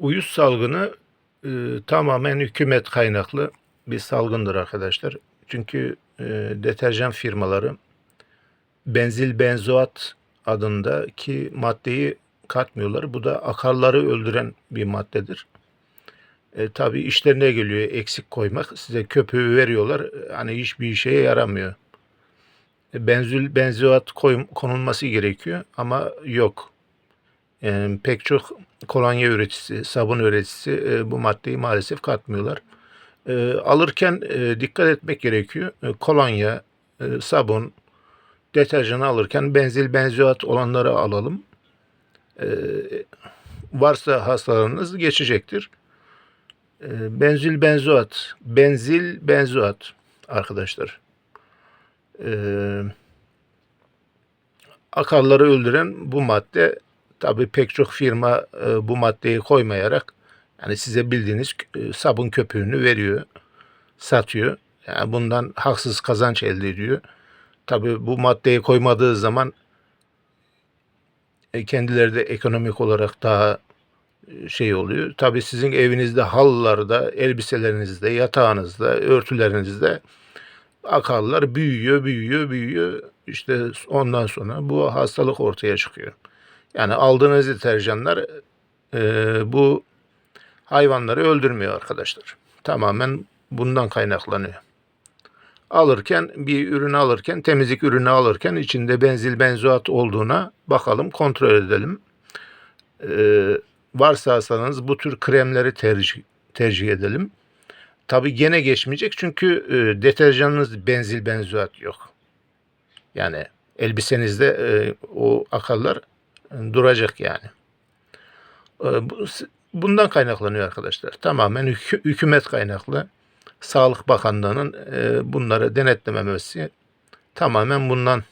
Uyuz salgını e, tamamen hükümet kaynaklı bir salgındır arkadaşlar. Çünkü e, deterjan firmaları benzil benzoat adındaki maddeyi katmıyorlar. Bu da akarları öldüren bir maddedir. E, tabii işlerine geliyor eksik koymak. Size köpüğü veriyorlar. Hani hiçbir işe yaramıyor. E, benzil benzoat koy, konulması gerekiyor ama yok. E, pek çok kolonya üreticisi, sabun üreticisi e, bu maddeyi maalesef katmıyorlar. E, alırken e, dikkat etmek gerekiyor. E, kolonya, e, sabun, deterjanı alırken benzil benzoat olanları alalım. E, varsa hastalarınız geçecektir. E, benzil benzoat, benzil benzoat arkadaşlar. E, akarları öldüren bu madde tabi pek çok firma e, bu maddeyi koymayarak yani size bildiğiniz e, sabun köpüğünü veriyor, satıyor. Yani bundan haksız kazanç elde ediyor. Tabi bu maddeyi koymadığı zaman e, kendileri de ekonomik olarak daha e, şey oluyor. Tabi sizin evinizde halılarda, elbiselerinizde, yatağınızda, örtülerinizde akarlar büyüyor, büyüyor, büyüyor. İşte ondan sonra bu hastalık ortaya çıkıyor. Yani aldığınız deterjanlar e, bu hayvanları öldürmüyor arkadaşlar. Tamamen bundan kaynaklanıyor. Alırken bir ürünü alırken temizlik ürünü alırken içinde benzil benzoat olduğuna bakalım kontrol edelim. E, varsa hastanız bu tür kremleri tercih, tercih edelim. Tabi gene geçmeyecek çünkü e, deterjanınız benzil benzoat yok. Yani elbisenizde e, o akarlar e, duracak yani. E, bu, bundan kaynaklanıyor arkadaşlar. Tamamen hükü- hükümet kaynaklı. Sağlık Bakanlığı'nın e, bunları denetlememesi tamamen bundan